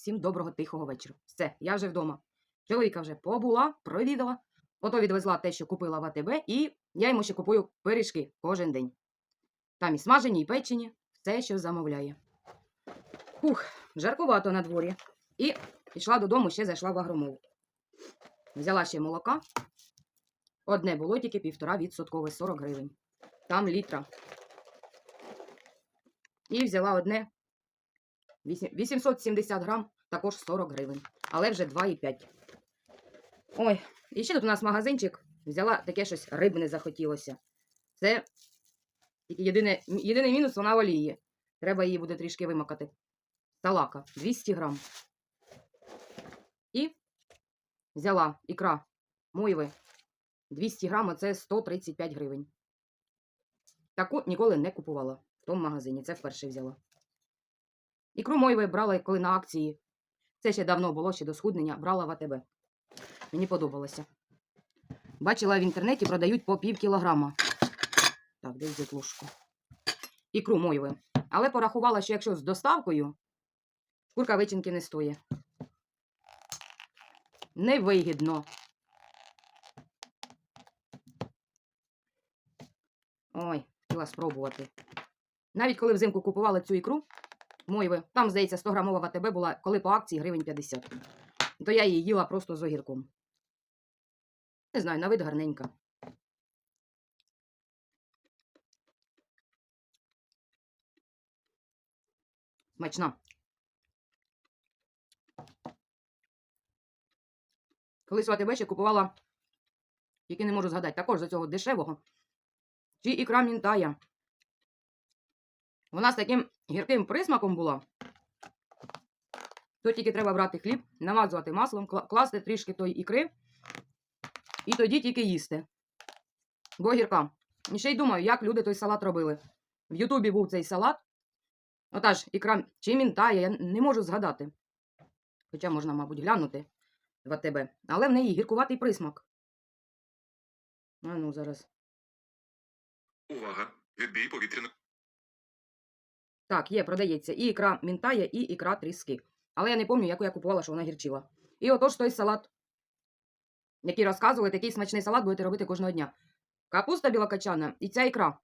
всім доброго тихого вечора. Все, я вже вдома. Чоловіка вже побула, провідала, ото відвезла те, що купила в АТБ, і я йому ще купую пиріжки кожен день. Там і смажені, і печені, все, що замовляє. Хух, жаркувато на дворі. І пішла додому, ще зайшла в агромову. Взяла ще молока. Одне було тільки півтора відсоткове 40 гривень. Там літра. І взяла одне 870 грам, також 40 гривень. Але вже 2,5. Ой, і ще тут у нас магазинчик. Взяла таке щось рибне захотілося. Це єдине, єдиний мінус вона олії. Треба її буде трішки вимакати. Талака 200 грам. І взяла ікра мойви 200 грам, оце 135 гривень. Таку ніколи не купувала в тому магазині. Це вперше взяла. Ікру мойви брала, коли на акції. Це ще давно було, ще до схуднення, брала в АТБ. Мені подобалося. Бачила в інтернеті, продають по пів кілограма. Так, десь взяти ложку. Ікру мойви. Але порахувала, що якщо з доставкою, шкурка вичинки не стоїть. Невигідно. Ой, хотіла спробувати. Навіть коли взимку купувала цю ікру, мойви, там, здається, 100 грамова в АТБ була, коли по акції гривень 50. То я її їла просто з огірком. Не знаю, на вид гарненька. Смачна. Колись в АТБ ще купувала, тільки не можу згадати, також за цього дешевого. Чи ікра мінтая. Вона з таким гірким присмаком була. То тільки треба брати хліб, намазувати маслом, кла- класти трішки тої ікри, і тоді тільки їсти. Бо гірка. І ще й думаю, як люди той салат робили. В Ютубі був цей салат. Ота ж ікра чи мінтає, я не можу згадати. Хоча можна, мабуть, глянути в АТБ. Але в неї гіркуватий присмак. А ну зараз. Увага! Відбій повітряної Так, є, продається і ікра мінтая, і ікра тріски. Але я не пам'ятаю, яку я купувала, що вона гірчила. І отож той салат, який розказували, такий смачний салат будете робити кожного дня. Капуста білокачана і ця ікра.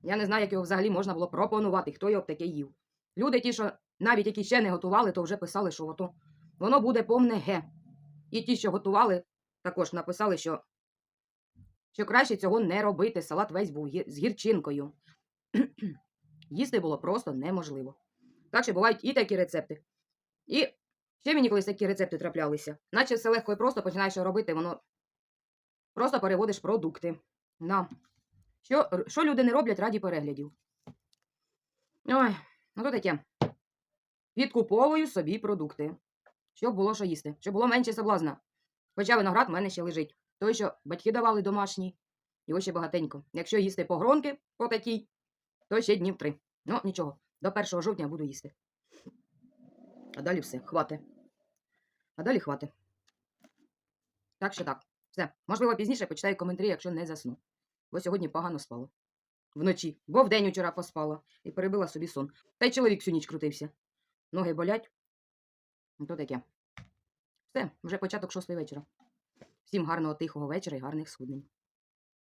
Я не знаю, як його взагалі можна було пропонувати, хто його таке їв. Люди, ті, що навіть які ще не готували, то вже писали, що ото воно буде повне ге. І ті, що готували, також написали, що, що краще цього не робити. Салат весь був з гірчинкою. Їсти було просто неможливо. Так що бувають і такі рецепти. І ще мені колись такі рецепти траплялися. Наче все легко і просто починаєш робити, воно просто переводиш продукти. На. Що, що люди не роблять раді переглядів? Ой, ну то таке. Підкуповую собі продукти. Щоб було що їсти, щоб було менше соблазна. Хоча виноград в мене ще лежить. Той, що батьки давали домашній, його ще багатенько. Якщо їсти погронки по такій, то ще днів три. Ну, нічого, до 1 жовтня буду їсти. А далі все, хвати. А далі хвати. Так що так. Все. Можливо, пізніше почитаю коментарі, якщо не засну. Бо сьогодні погано спала. Вночі. Бо вдень вчора поспала і перебила собі сон. Та й чоловік всю ніч крутився. Ноги болять. Ну, То таке. Все, вже початок шостої вечора. Всім гарного тихого вечора і гарних схуднень.